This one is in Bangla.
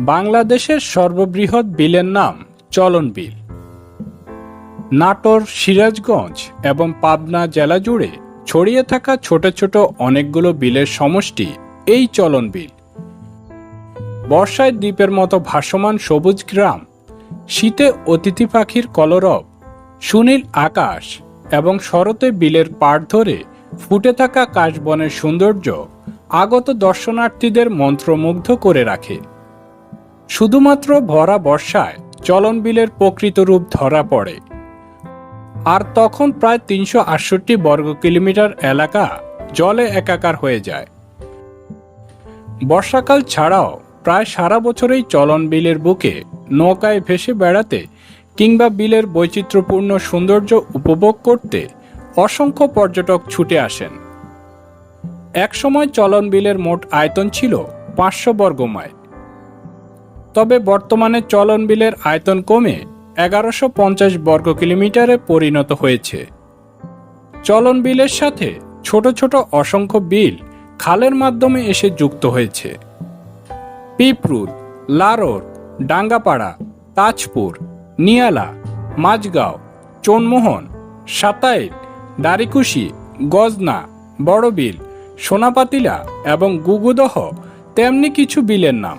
বাংলাদেশের সর্ববৃহৎ বিলের নাম চলন বিল নাটোর, সিরাজগঞ্জ এবং পাবনা জেলা জুড়ে ছড়িয়ে থাকা ছোট ছোট অনেকগুলো বিলের সমষ্টি এই চলন বিল বর্ষায় দ্বীপের মতো ভাসমান সবুজ গ্রাম, শীতে অতিথি পাখির কলরব, সুনীল আকাশ এবং শরতে বিলের পাড় ধরে ফুটে থাকা কাশবনের সৌন্দর্য আগত দর্শনার্থীদের মন্ত্রমুগ্ধ করে রাখে। শুধুমাত্র ভরা বর্ষায় চলন বিলের প্রকৃত রূপ ধরা পড়ে। আর তখন প্রায় তিনশো আটষট্টি বর্গ কিলোমিটার এলাকা জলে একাকার হয়ে যায়। বর্ষাকাল ছাড়াও প্রায় সারা বছরেই চলন বিলের বুকে নৌকায় ভেসে বেড়াতে কিংবা বিলের বৈচিত্র্যপূর্ণ সৌন্দর্য উপভোগ করতে অসংখ্য পর্যটক ছুটে আসেন। একসময় চলন বিলের মোট আয়তন ছিল পাঁচশো বর্গ মাইল। তবে বর্তমানে চলন বিলের আয়তন কমে এগারোশো পঞ্চাশ বর্গ কিলোমিটারে পরিণত হয়েছে। চলন বিলের সাথে ছোট ছোট অসংখ্য বিল খালের মাধ্যমে এসে যুক্ত হয়েছে। পিপরুল লারোর, ডাঙ্গাপাড়া, তাজপুর, নিয়ালা মাঝগাঁও চনমোহন, সাতাইল, দারিকুশি, গজনা, বড়বিল, সোনাপাতিলা এবং গুগুদহ তেমনি কিছু বিলের নাম।